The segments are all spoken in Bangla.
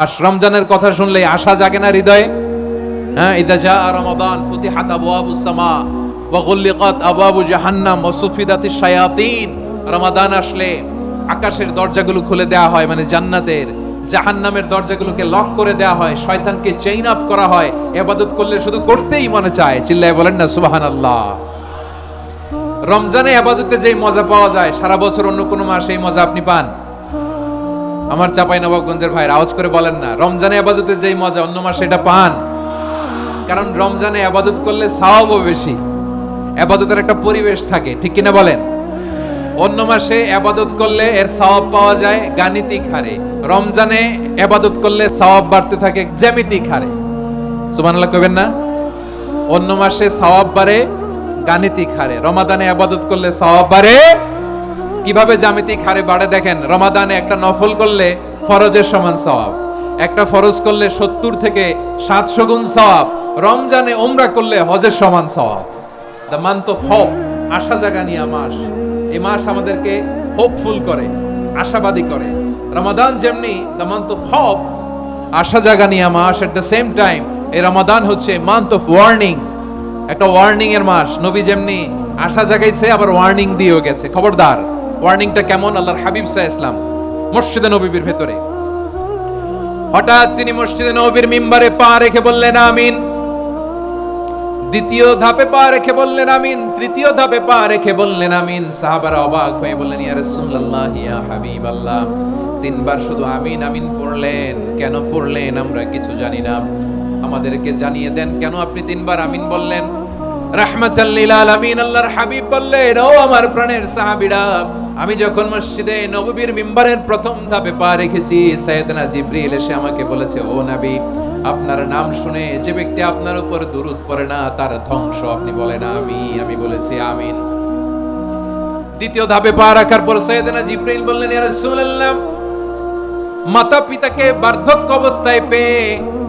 মাস রমজানের কথা শুনলে আশা জাগে না হৃদয়ে। হ্যাঁ ইদা জা রমাদান ফুতিহাত সামা ওয়া গুল্লিকাত জাহান্নাম ওয়া শায়াতিন। রমাদান আসলে আকাশের দরজাগুলো খুলে দেওয়া হয় মানে জান্নাতের, জাহান্নামের দরজাগুলোকে লক করে দেওয়া হয়, শয়তানকে চেইন আপ করা হয়, ইবাদত করলে শুধু করতেই মনে চায়, চিল্লায় বলেন না, সুবহানাল্লাহ। রমজানে আবাদতে যেই মজা পাওয়া যায়, সারা বছর অন্য কোনো মাসে এই মজা আপনি পান। আমার চাপাই নবাবগঞ্জের ভাইয়ের আওয়াজ করে বলেন না, রমজানে আবাদতে যেই মজা, অন্য মাসে এটা পান। কারণ রমজানে আবাদত করলে সাওয়াবও বেশি, আবাদতের একটা পরিবেশ থাকে, ঠিক কিনা বলেন? অন্য মাসে আবাদত করলে এর সওয়াব পাওয়া যায় গাণিতিক হারে, রমজানে আবাদত করলে সওয়াব বাড়তে থাকে জ্যামিতিক হারে। সুবহানাল্লাহ কইবেন না? অন্য মাসে সওয়াব বাড়ে গাণিতিক হারে, রমাদানে আবাদত করলে সওয়াব বাড়ে কীভাবে জ্যামিতিক হারে বাড়ে দেখেন, রমাদানে একটা নফল করলে ফরজের সমান সওয়াব, একটা ফরজ করলে সত্তর থেকে সাতশো গুণ সওয়াব, রমজানে ওমরা করলে হজের সমান সওয়াব। দ্য মান্থ অফ হোপ আশা জাগানিয়া মাস এই মাস আমাদেরকে হোপফুল করে, আশাবাদী করে। রমাদান যেমনি দ্য মান্থ অফ হোপ আশা জাগানিয়া মাস এট দ্য সেম টাইম এই রমাদান হচ্ছে মান্থ অফ ওয়ার্নিং একটা ওয়ার্নিং এর মাস। নবী যেমনি আশা জাগাইছে, আবার ওয়ার্নিং দিয়েও গেছে। খবরদার। ওয়ার্নিংটা কেমন? আল্লাহর হাবিব সাহ ইসলাম, মসজিদে নবীর ভেতরে। হঠাৎ তিনি মসজিদে নবীর মিম্বারে পা রেখে বললেন, আমিন। দ্বিতীয় ধাপে পা রেখে বললেন, আমিন। তৃতীয় ধাপে পা রেখে বললেন, আমিন। সাহাবারা অবাক হয়ে বললেন, ইয়া রাসূলুল্লাহ, ইয়া হাবিবাল্লাহ। তিনবার শুধু আমিন আমিন পড়লেন। কেন পড়লেন? আমরা কিছু জানি না। আমাদেরকে জানিয়ে দেন, কেন আপনি তিনবার আমিন বললেন? রাহমাতাল লিল আলামিন, আল্লাহর হাবিব বললেন, ও আমার প্রাণের সাহাবীরা আমি যখন মসজিদে নববীর মিম্বারের প্রথম ধাপে পা রেখেছি, সাইয়েদনা জিবরিল এসে আমাকে বলেছে, ও নবী, আপনার নাম শুনে যে ব্যক্তি আপনার উপর দুরুদ পড়ে না, তার ধ্বংস আপনি বলেন, আমি আমি বলেছি, আমিন। দ্বিতীয় ধাপে পা রাখার পর সৈয়দনা জিব্রাইল বললেন, ইয়া রাসূলুল্লাহ মাতা পিতাকে বার্ধক্য অবস্থায় পেয়ে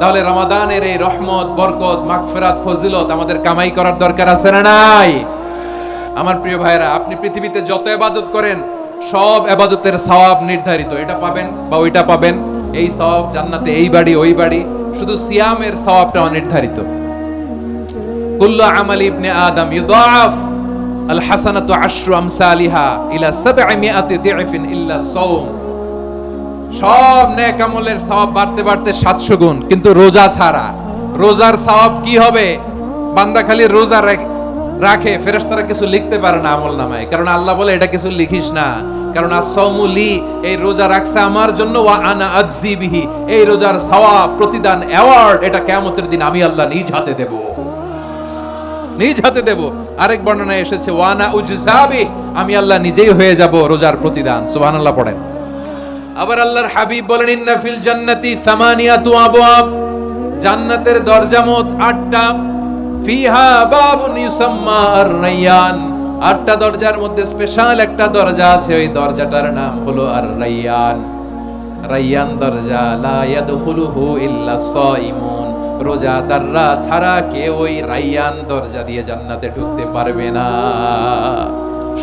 তাহলে রমাদানের এই রহমত, বরকত, মাগফিরাত, ফজিলত আমাদের কামাই করার দরকার আছে না নাই? আমার প্রিয় ভাইরা আপনি পৃথিবীতে যত ইবাদত করেন, সব ইবাদতের সওয়াব নির্ধারিত। এটা পাবেন বা ওইটা পাবেন। এই সওয়াব জান্নাতে এই বাড়ি, ওই বাড়ি। শুধু সিয়ামের সওয়াবটা অনির্ধারিত। কুল্লু আমাল ইবনে আদম ইউদাফ, আল হাসানাতু আশরু আমসালিহা ইলা সাবঈমিআতি দিআফিন ইল্লা সাওম। সব নেক আমলের সওয়াব বাড়তে বাড়তে 700 গুণ, কিন্তু রোজা ছাড়া। রোজার সওয়াব কি হবে? বান্দা খালি রোজা রাখ- ফেরেশতারা কিছু লিখতে পারে না আমল নামায়। কারণ আল্লাহ বলে, এটা কিছু লিখিস না। কারণ আসৌমুলি এই রোজা রাখছে আমার জন্য, ওয়া আনা আজজি বিহি। এই রোজার সওয়াব, প্রতিদান অ্যাওয়ার্ড এটা কিয়ামতের দিন আমি আল্লাহ নিজ হাতে দেবো। নিজ হাতে দেব। আরেক বর্ণনায় এসেছে ওয়ানা উজজাবি আমি আল্লাহ নিজেই হয়ে যাব রোজার প্রতিদান। সুবহানাল্লাহ পড়েন। আবার আল্লাহর হাবিব বলেন, ইন্না ফিল জান্নাতি সামানিয়াতু আবওয়াব। জান্নাতের দরজা মোট আটটা। ফিহা বাবুন ইউসাম্মা আর রাইয়ান আটটা দরজার মধ্যে স্পেশাল একটা দরজা আছে, ওই দরজাটার নাম হলো আর রাইয়ান রাইয়ান দরজা, লা ইয়াদখুলুহু ইল্লা সাইমুন। রোজাদাররা ছাড়া কেউ ওই রাইয়ান দরজা দিয়ে জান্নাতে ঢুকতে পারবে না।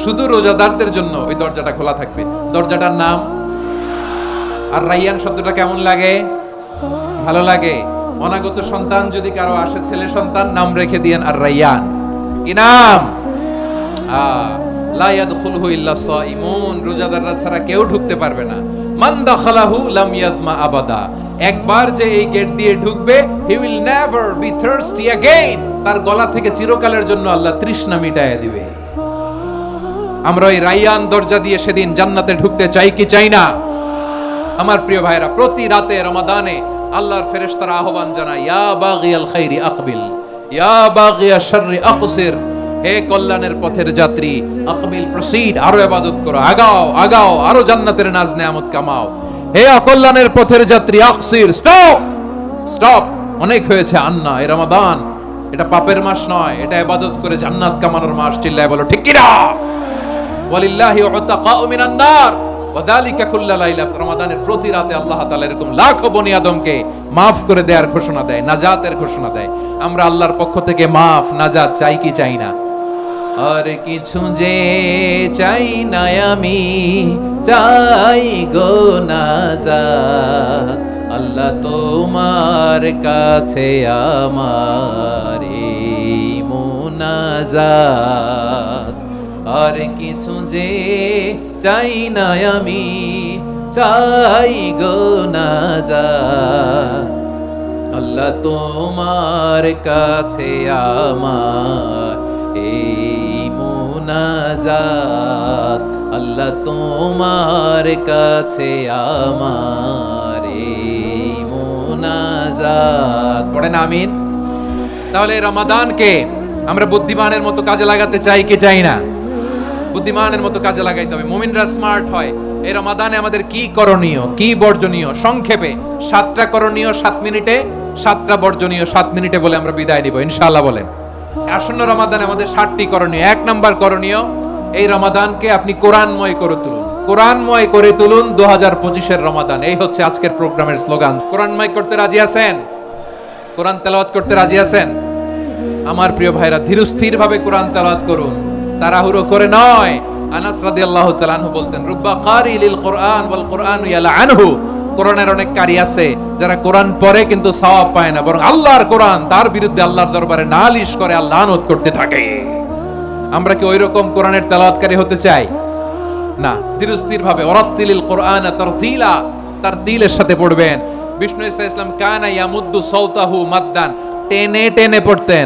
শুধু রোজাদারদের জন্য ওই দরজাটা খোলা থাকবে। দরজাটার নাম আর রাইয়ান শব্দটা কেমন লাগে ভালো লাগে অনাগত সন্তান যদি কারো আসে ছেলে সন্তান নাম রেখে দিয়েন আর রাইয়ান কি নাম আহ, লা ইয়াদখুলহু ইল্লা সাইমুন রোজাদাররা ছাড়া কেউ ঢুকতে পারবে না মান দাখালাহু লাম ইয়াজমা আবাদা একবার যে এই গেট দিয়ে ঢুকবে he will never be thirsty again তার গলা থেকে চিরকালের জন্য আল্লাহ তৃষ্ণা মিটায় দিবে আমরা ওই রাইয়ান দরজা দিয়ে সেদিন জান্নাতে ঢুকতে চাই কি চাই না আমার প্রিয় ভাইরা প্রতি রাতে রমাদানে আল্লাহর ফেরেশতারা আহ্বান জানায়, ইয়া বাগিয়াল খাইরি আকবিল, ইয়া বাগিয়া শাররি আকসির, হে কল্যাণের পথের যাত্রী, আকবিল, প্রসিড, আরও ইবাদত করো, আগাও আগাও, আরও জান্নাতের নাজ নেয়ামত কামাও। হে অকল্যাণের পথের যাত্রী, আকসির স্টপ স্টপ অনেক হয়েছে আন্না, এ রমাদান, এটা পাপের মাস নয়, এটা ইবাদত করে জান্নাত কামানোর মাস, চিল্লায় বলো, ঠিক কিনা? ওয়ালিল্লাহি উতাকাউ মিনান নার। ওয়াদালিকা কুল্লা লাইলা রমাদানের প্রতি রাতে আল্লাহ তাআলা এরকম লাখো বনি আদমকে maaf করে দেওয়ার ঘোষণা দেয়, নাজাতের ঘোষণা দেয়। আমরা আল্লাহর পক্ষ থেকে maaf নাজাত চাই কি চাই না? আর কিছু যে চাই না আমি, চাই গো নাজাত। আল্লাহ তোমার কাছে আমার মোনাজাত। আর কিছু যে চাই না আমি, চাই গো না যা। আল্লাহ তোমার কাছে আমার এই মুনাজাত। আল্লাহ তোমার কাছে আমার এই মুনাজাত। পড়েন আমিন। তাহলে রমাদানকে আমরা বুদ্ধিমানের মতো কাজে লাগাতে চাই কি চাই না? বুদ্ধিমানের মতো কাজে লাগাইতে হবে। মুমিনরা স্মার্ট হয়। এই রমাদানে আমাদের কি করণীয়, কি বর্জনীয়? সংক্ষেপে, সাতটা করণীয় সাত মিনিটে, সাতটা বর্জনীয় সাত মিনিটে বলে আমরা বিদায় নিব, ইনশাআল্লাহ বলেন। আসন্ন রমাদানে আমাদের সাতটি করণীয়। এক নাম্বার করণীয়, এই রমাদানকে আপনি কোরআনময় করে তুলুন। কোরআনময় করে তুলুন দু হাজার পঁচিশের রমাদান। এই হচ্ছে আজকের প্রোগ্রামের স্লোগান। কোরআনময় করতে রাজি আছেন? কোরআন তেলাওয়াত করতে রাজি আছেন? আমার প্রিয় ভাইরা ধীরস্থির ভাবে কোরআন তেলাওয়াত করুন। তাড়াহুড়ো করে নয়। আনাস রাদিয়াল্লাহু তাআলা আনহু বলতেন, রুব্বা কারি লিল কোরআন ওয়াল কোরআন ইয়ালা আনহু। কোরআনের অনেক কারি আছে, যারা কোরআন পড়ে কিন্তু সওয়াব পায় না, বরং আল্লাহর কোরআন, তার বিরুদ্ধে আল্লাহর দরবারে নালিশ করে আল্লাহ আনত করতে থাকে। আমরা কি ওইরকম কোরআনের তেলাওয়াতকারী হতে চাই? না ধীরস্থির ভাবে ওরাত্তিলিল কোরআন তারতিলা। তার দিলের সাথে পড়বেন। বিষ্ণু ইসা ইসলাম কানা ইয়ামুদ্দু সৌতাহু মাদ্দান। টেনে টেনে পড়তেন।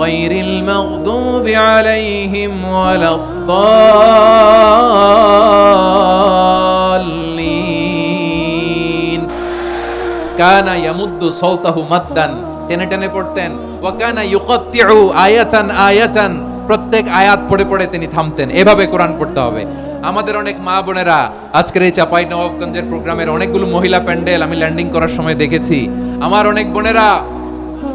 غير المغضوب عليهم ولا الضالين كان يمد صوته مدا টেনে টেনে পড়তেন ওয়াকানা ইউকাত্তিউ আয়াতান আয়াতান প্রত্যেক আয়াত পড়ে পড়ে তিনি থামতেন এভাবে কোরআন পড়তে হবে আমাদের অনেক মা বোনেরা আজকের এই চাপাই নবাবগঞ্জের প্রোগ্রামের অনেকগুলো মহিলা প্যান্ডেল আমি ল্যান্ডিং করার সময় দেখেছি আমার অনেক বোনেরা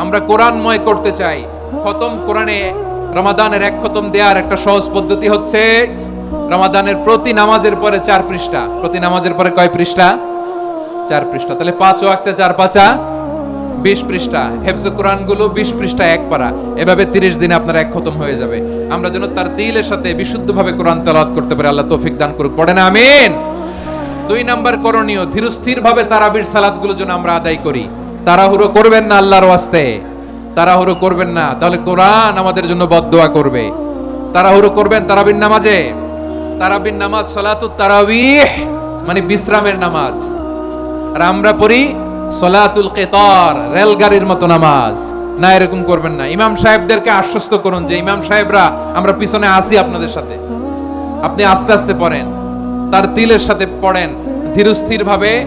আমরা কোরআনময় করতে চাই। খতম কোরআনে রমাদানের এক খতম দেওয়ার একটা সহজ পদ্ধতি হচ্ছে রমাদানের প্রতি নামাজের পরে চার পৃষ্ঠা। প্রতি নামাজের পরে কয় পৃষ্ঠা? চার পৃষ্ঠা। তাহলে পাঁচ ওয়াক্তে চার পাঁচা, বিশ পৃষ্ঠা। হেফজ কোরআনগুলো বিশ পৃষ্ঠা এক পারা। এভাবে তিরিশ দিনে আপনার এক খতম হয়ে যাবে। আমরা যেন তার দিলের সাথে বিশুদ্ধভাবে কোরআন তেলাওয়াত করতে পারি। আল্লাহ তৌফিক দান করুক। পড়ে না আমিন। দুই নাম্বার করণীয় ধীরস্থির ভাবে তারাবির সালাতগুলো যেন আমরা আদায় করি। তাড়াহুড়ো করবেন না আল্লাহর ওয়াস্তে। তাড়াহুড়ো করবেন না। তাহলে কোরআন আমাদের জন্য বদদোয়া করবে। তাড়াহুড়ো করবেন তারাবির নামাজে। তারাবির নামাজ সালাতুত তারাবিহ মানে বিশ্রামের নামাজ। আর আমরা পড়ি সলাতুল কেতর, রেলগাড়ির মতো নামাজ। না, এরকম করবেন না। ইমাম সাহেবদেরকে আশ্বস্ত করুন যে, ইমাম সাহেবরা, আমরা পিছনে আসি আপনাদের সাথে। আপনি আস্তে আস্তে পড়েন। তার তিলের সাথে পড়েন। ধীরস্থির ভাবে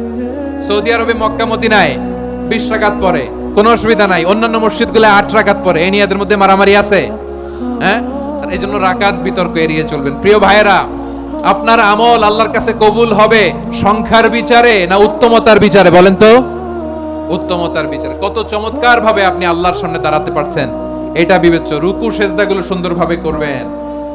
সৌদি আরবে মক্কা, মদিনায় বিশ রাকাত পরে কোনো অসুবিধা নাই। অন্যান্য মসজিদগুলো আট রাকাত পরে এই নিয়ে মধ্যে মারামারি আছে। হ্যাঁ? এই জন্য রাকাত বিতর্ক এড়িয়ে চলবেন। প্রিয় ভাইয়েরা, আপনার আমল আল্লাহর কাছে কবুল হবে সংখ্যার বিচারে না উত্তমতার বিচারে? বলেন তো। উত্তমতার বিচারে। কত চমৎকার ভাবে আপনি আল্লাহর সামনে দাঁড়াতে পারছেন। এটা বিবেচ্য। রুকু, সেজদাগুলো সুন্দরভাবে করবেন।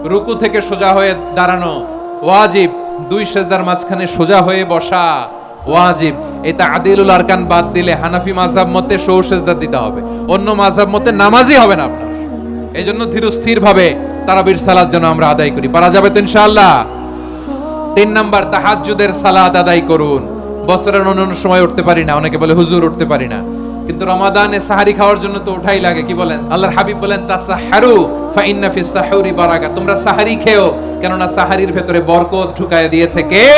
রুকু থেকে সোজা হয়ে দাঁড়ানো ওয়াজিব। দুই সেজদার মাঝখানে সোজা হয়ে বসা। ওয়াজিব। এটা আদিলুল আরকান বাদ দিলে হানাফি মাযহাব মতে সৌ সেজদা দিতে হবে। অন্য মাযহাব মতে নামাজই হবে না আপনার। এই জন্য ধীরস্থির ভাবে তারাবির সালাত যেন আমরা আদায় করি। পারা যাবে তো ইনশাআল্লাহ। তিন নাম্বার, তাহাজ্জুদের সালাত আদায় করুন। বছরের অন্যান্য সময় উঠতে পারি না, অনেকে বলে হুজুর উঠতে পারি না। কিন্তু রমাদানে সাহারি খাওয়ার জন্য তো ওঠাই লাগে, কি বলেন? আল্লাহর হাবিব বলেন, তাসাহারু ফা ইন্না ফিস সাহুরি বারাকা। তোমরা সাহারি খেও, কেননা সাহারির ভেতরে বরকত ঢুকায় দিয়েছে কে?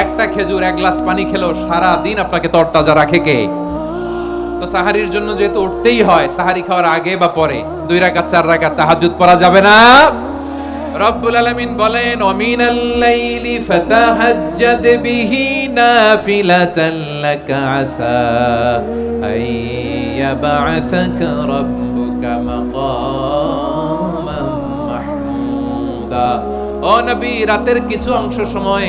একটা খেজুর, এক গ্লাস পানি খেলো সারা দিন আপনাকে তরতাজা রাখে কে? তো সাহারির জন্য যেহেতু উঠতেই হয়, সাহারি খাওয়ার আগে বা পরে? দুই রাকাত, চার রাকাত তাহাজ্জুদ পড়া যাবে না? রব্বুল আলামিন বলেন ওমিনাল লাইলি ফাতাহাজ্জাদ বিহি নাফিলাতান লাকা আসা আইয়াবআসাকা রাব্বুকা মাকামান মাহমুদা। ও নবী, রাতের কিছু অংশ সময়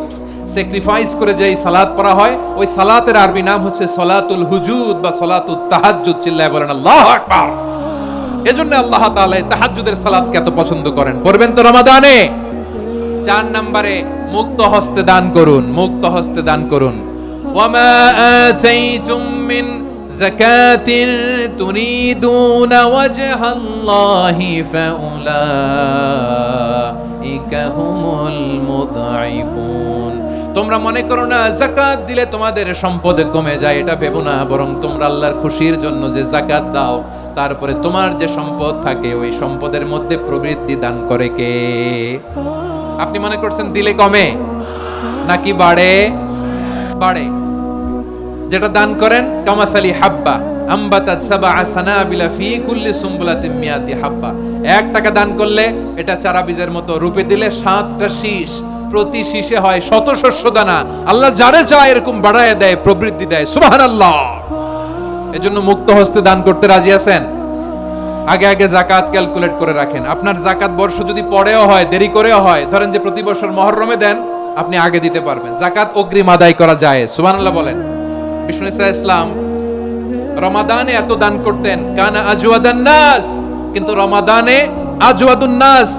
স্যাক্রিফাইস করে যে সালাত পড়া হয়, ওই সালাতের আরবি নাম হচ্ছে সলাতুল হুজুদ বা সলাতুল তাহাজ্জুদ, চিল্লায় বলেন আল্লাহু আকবার। এজন্য আল্লাহ তাআলা তাহাজ্জুদের সালাতকে এত পছন্দ করেন। করবেন তো রমাদানে? চার নম্বরে, মুক্ত হস্তে দান করুন, মুক্ত হস্তে দান করুন। ওয়ামা আতাইতুম মিন যাকাতিন তুরিদুনা ওয়াজহাল্লাহি ফাউলাইকা হুমুল মুদঈফুন তোমরা মনে করো না, জাকাত দিলে তোমাদের সম্পদে কমে যায়, এটা ভেবো না, বরং তোমরা আল্লাহর খুশির জন্য যে জাকাত দাও, তারপরে তোমার যে সম্পদ থাকে, ওই সম্পদের মধ্যে প্রবৃদ্ধি দান করে কে? আপনি মনে করছেন দিলে কমে? নাকি বাড়ে? বাড়ে। যেটা দান করেন, কামাসালি হাব্বা, আম্বাতাত সাবআ সানাবিলা ফি কুল্লি সুম্বুলাতিন মিয়াতি হাব্বা। এক টাকা দান করলে, এটা চারা বীজের মতো রূপে দিলে সাতটা শীষ। প্রতি শীষে হয় শত শস্য দানা। আল্লাহ যারে চায় এরকম বাড়ায় দেয় প্রবৃদ্ধি দেয়। সুবহানাল্লাহ। এজন্য মুক্ত হস্তে দান করতে রাজি আছেন? আগে আগে জাকাত ক্যালকুলেট করে রাখেন। আপনার জাকাত বর্ষ যদি পরেও হয়, দেরি করেও হয়, ধরেন যে প্রতি বছর মহরমে দেন, আপনি আগে দিতে পারবেন। জাকাত অগ্রিম আদায় করা যায়। সুবহানাল্লাহ বলেন। বিষ্ণু ইসা ইসলাম, রমাদানে এত দান করতেন, কানা আজওয়াদান নাস, কিন্তু রমাদানে আজওয়াদুন নাস,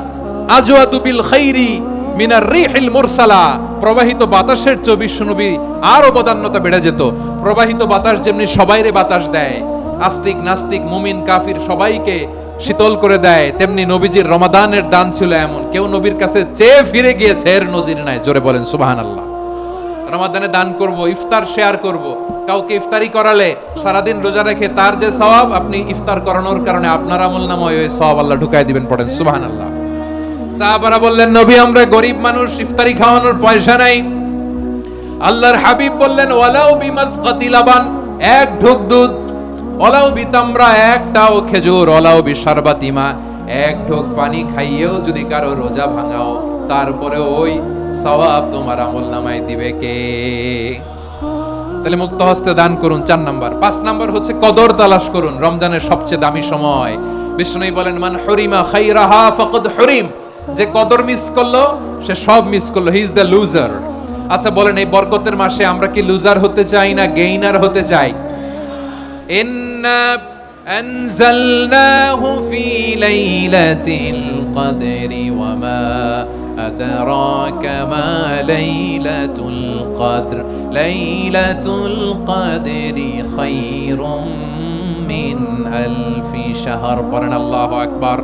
আজওয়াদু বিল খাইরি মিনার রিহিল মুরসালা। প্রবাহিত বাতাসের চেয়ে বিশ্বনবী আরও বদান্যতা বেড়ে যেত। প্রবাহিত বাতাস যেমনি সবাইরে বাতাস দেয়, আস্তিক নাস্তিক, মুমিন, কাফির সবাইকে শীতল করে দেয়, তেমনি নবীজির রমাদানের দান ছিল এমন। কেউ নবীর কাছে চেয়ে ফিরে গিয়েছে, এর নজির নাই। জোরে বলেন সুবাহান আল্লাহ রমাদানে দান করব, ইফতার শেয়ার করব। কাউকে ইফতারি করালে সারাদিন রোজা রেখে তার যে সওয়াব আপনি ইফতার করানোর কারণে আপনার আমল নামায় ওই সওয়াব আল্লাহ ঢুকাই দিবেন, পড়েন, সুবহানাল্লাহ। সাহাবারা বললেন, নবী, আমরা গরিব মানুষ, ইফতারি খাওয়ানোর পয়সা নাই। আল্লাহর হাবিব বললেন, ওয়ালাউ বিমাসকাতি লাবান, এক ঢুক দুধ ওলাও বি তামরা একটাও খেজুর ওলাও বি শারবাতিমা এক ঢোক পানি খাইয়েও যদি কারও রোজা ভাঙাও তারপরে ওই সওয়াব তোমার আমল নামায় দিবে কে? তাহলে মুক্ত হস্তে দান করুন, চার নাম্বার। পাঁচ নাম্বার হচ্ছে কদর তালাশ করুন, রমজানের সবচেয়ে দামি সময়। বিষ্ণু বলেন, মান হরিমা খাইরাহা ফাকাদ হরিম। যে কদর মিস করলো সে সব মিস করলো হি ইজ দ্য লুজার আচ্ছা বলেন এই বরকতের মাসে আমরা কি লুজার হতে চাই না গেইনার হতে চাই إنا أنزلناه في ليلة القدر وما أدراك ما ليلة القدر ليلة القدر خير من ألف شهر قرن الله أكبر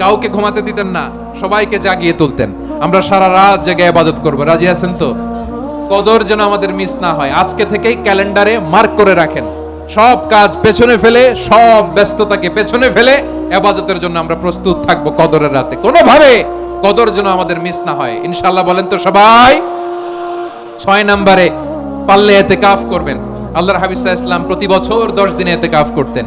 কাউকে ঘুমাতে দিতেন না, সবাইকে জাগিয়ে তুলতেন। আমরা সারা রাত জেগে ইবাদত করব। রাজি আছেন তো? কদর যেন আমাদের মিস না হয়। আজকে থেকেই ক্যালেন্ডারে মার্ক করে রাখেন। সব কাজ পেছনে ফেলে, সব ব্যস্ততাকে পেছনে ফেলে ইবাদতের জন্য আমরা প্রস্তুত থাকব কদরের রাতে। কোনোভাবে কদর যেন আমাদের মিস না হয়। ইনশাআল্লাহ বলেন তো সবাই? ছয় নম্বরে, পারলে এতে কাফ করবেন সাল্লাল্লাহু আলাইহি ইসলাম প্রতি বছর দশ দিনে এতে কাফ করতেন।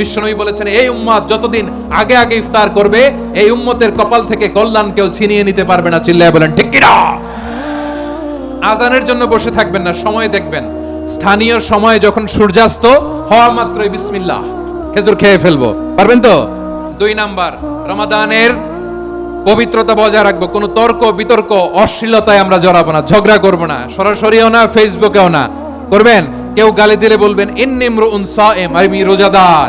বিশ্বনবী বলেছেন, এই উম্মত যতদিন আগে আগে ইফতার করবে, এই উম্মতের কপাল থেকে কল্যাণ কেউ ছিনিয়ে নিতে পারবে না। চিল্লায় বলেন, ঠিক কিনা? আজানের জন্য বসে থাকবেন না, সময় দেখবেন। স্থানীয় সময় যখন সূর্যাস্ত, হওয়া মাত্রই বিসমিল্লাহ। খেজুর খেয়ে ফেলব। পারবেন তো? দুই নাম্বার, রমাদানের পবিত্রতা বজায় রাখব। কোনো তর্ক, বিতর্ক, অশ্লীলতায় আমরা জড়াবো না, ঝগড়া করব না। সরাসরিও না, ফেসবুকেও না। করবেন? কেউ গালি দিলে বলবেন ইন্নিমরু উন সাইম, আমি রোজাদার।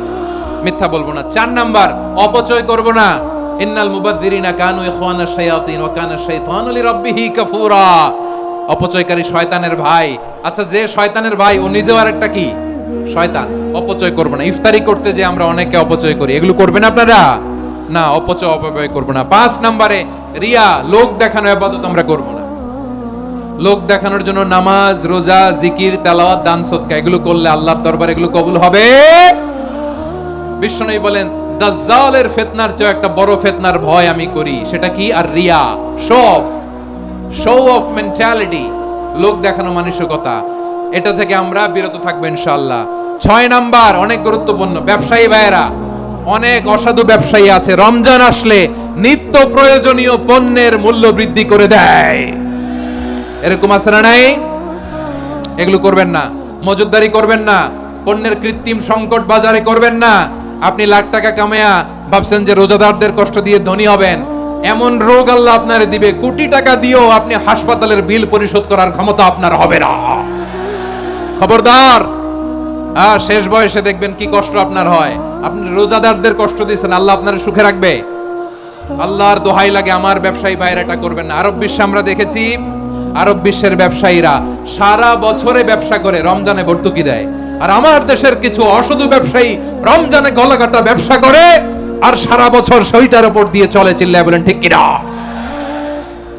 মিথ্যা বলব না। চার নাম্বার, অপচয় করব না। ইন্নাল মুবাদ্দিরিনা কানু ইখওয়ানা শায়াতিন ওয়া কানা শাইতানু লিরাব্বিহি কাফুরা। অপচয়কারী শয়তানের ভাই। আচ্ছা যে শয়তানের ভাই, ও নিজেও আরেকটা কি? শয়তান। অপচয় করব না। ইফতারি করতে যে আমরা অনেকে অপচয় করি। এগুলো করবেন আপনারা? না অপচয় অপব্যয় করব না। পাঁচ নাম্বারে, রিয়া, লোক দেখানো আবাদত আমরা করব না। লোক দেখানোর জন্য নামাজ, রোজা, জিকির, তেলাওয়াত, দান সৎকা এগুলো করলে আল্লাহর দরবার এগুলো কবুল হবে? বিষ্ণু বলেন, দাজ্জালের ফিতনার চেয়ে একটা বড় ফিতনার ভয় আমি করি। সেটা কি? আর Riya show off show off mentality লোক দেখানো মানসিকতা। এটা থেকে আমরা বিরত থাকব ইনশাআল্লাহ। ছয় নাম্বার, অনেক গুরুত্বপূর্ণ, ব্যবসায়ী ভাইয়েরা, অনেক অসাধু ব্যবসায়ী আছে। রমজান আসলে নিত্য প্রয়োজনীয় পণ্যের মূল্য বৃদ্ধি করে দেয়। এরকম আছে না নাই? এগুলো করবেন না। মজুদদারি করবেন না। পণ্যের কৃত্রিম সংকট বাজারে করবেন না। আপনি লাখ টাকা কামায়া ভাবছেন যে রোজাদারদের কষ্ট দিয়ে ধনী হবেন। এমন রোগ আল্লাহ আপনারে দিবে। কোটি টাকা দিয়েও আপনি হাসপাতালের বিল পরিশোধ করার ক্ষমতা আপনার হবে না। খবরদার হ্যাঁ শেষ বয়সে দেখবেন কি কষ্ট আপনার হয়। আপনি রোজাদারদের কষ্ট দিয়েছেন, আল্লাহ আপনার সুখে রাখবে। আল্লাহর দোহাই লাগে আমার ব্যবসায়ী ভাইয়েরা এটা করবেন না। আরব বিশ্বে আমরা দেখেছি, আরব বিশ্বের ব্যবসায়ীরা সারা বছরে ব্যবসা করে, রমজানে ভর্তুকি দেয়। আর আমার দেশের কিছু অসাধু ব্যবসায়ী রমজানে গলাকাটা ব্যবসা করে আর সারা বছর সইটার উপর দিয়ে চলে চিল্লায় বলেন, ঠিক কিনা?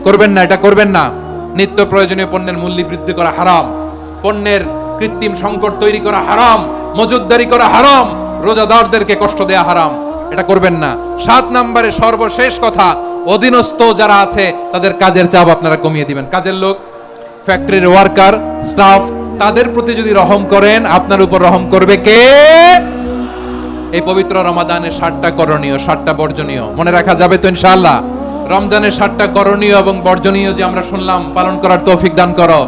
করবেন না, এটা করবেন না। নিত্য প্রয়োজনীয় পণ্যের মূল্য বৃদ্ধি করা হারাম। পণ্যের কৃত্রিম সংকট তৈরি করা হারাম। মজুদদারি করা হারাম। রোজাদারদেরকে কষ্ট দেয়া হারাম। এটা করবেন না। সাত নম্বরে সর্বশেষ কথা, অধীনস্থ যারা আছে, তাদের কাজের চাপ আপনারা কমিয়ে দিবেন। কাজের লোক ফ্যাক্টরির ওয়ার্কার স্টাফ তাদের প্রতি যদি রহম করেন, আপনার উপর রহম করবে কে? এই পবিত্র রমাদানে সাতটা করণীয়, সাতটা বর্জনীয়। মনে রাখা যাবে তো ইনশাল্লাহ রমজানের সাতটা করণীয় এবং বর্জনীয় যে আমরা শুনলাম, পালন করার তৌফিক দান করো।